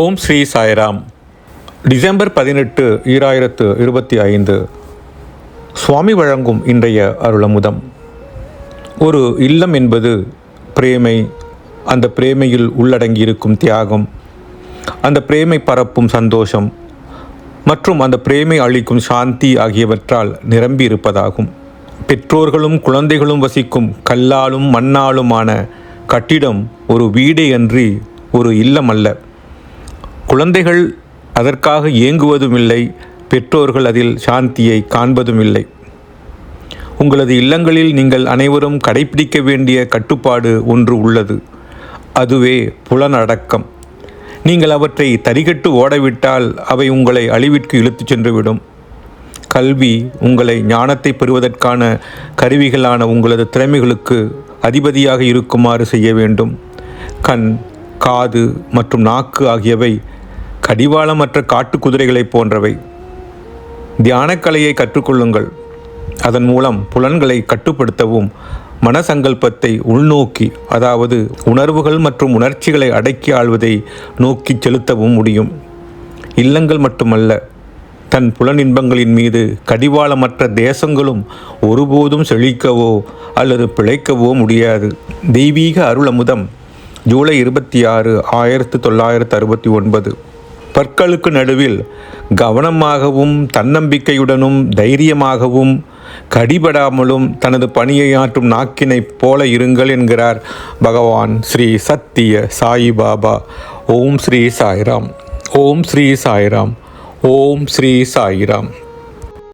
ஓம் Sri Sairam. December பதினெட்டு ஈராயிரத்து இருபத்தி ஐந்து. சுவாமி வழங்கும் இன்றைய அருளமுதம். ஒரு இல்லம் என்பது பிரேமை அந்த பிரேமையில் உள்ளடங்கியிருக்கும் தியாகம். அந்த பிரேமை பரப்பும் சந்தோஷம். மற்றும் அந்த பிரேமை அளிக்கும் சாந்தி ஆகியவற்றால் நிரம்பி இருப்பதாகும் பெற்றோர்களும் குழந்தைகளும் வசிக்கும் கல்லாலும் மண்ணாலுமான கட்டிடம் ஒரு வீடே அன்றி ஒரு இல்லம் அல்ல. குழந்தைகள் அதற்காக ஏங்குவதும் இல்லை பெற்றோர்கள் அதில் சாந்தியை காண்பதும் இல்லை உங்களது இல்லங்களில் நீங்கள் அனைவரும் கடைபிடிக்க வேண்டிய கட்டுப்பாடு ஒன்று உள்ளது. அதுவே புலனடக்கம். நீங்கள் அவற்றை தரிகட்டு ஓடவிட்டால் அவை உங்களை அழிவிற்கு இழுத்துச் சென்றுவிடும். கல்வி உங்களை ஞானத்தை பெறுவதற்கான கருவிகளான உங்களது திறமைகளுக்கு அதிபதியாக இருக்குமாறு செய்ய வேண்டும். கண் காது மற்றும் நாக்கு ஆகியவை கடிவாளமற்ற காட்டு குதிரைகளைப் போன்றவை. தியானக்கலையை கற்றுக்கொள்ளுங்கள். அதன் மூலம் புலன்களை கட்டுப்படுத்தவும் மனசங்கல்பத்தை உள்நோக்கி அதாவது உணர்வுகள் மற்றும் உணர்ச்சிகளை அடக்கி ஆள்வதை நோக்கி செலுத்தவும் முடியும். இல்லங்கள் மட்டுமல்ல தன் புலனின்பங்களின் மீது கடிவாளமற்ற தேசங்களும் ஒருபோதும் செழிக்கவோ அல்லது பிழைக்கவோ முடியாது. தெய்வீக அருளமுதம் ஜூலை இருபத்தி ஆறு ஆயிரத்து தொள்ளாயிரத்து அறுபத்தி ஒன்பது. பற்களுக்கு நடுவில் கவனமாகவும் தன்னம்பிக்கையுடனும் தைரியமாகவும் கடிபடாமலும் தனது பணியை ஆற்றும் நாக்கினைப் போல இருங்கள் என்கிறார் பகவான் ஸ்ரீ சத்திய சாயிபாபா ஓம் ஸ்ரீ சாய்ராம். ஓம் ஸ்ரீ சாய்ராம். ஓம் ஸ்ரீ சாய்ராம்.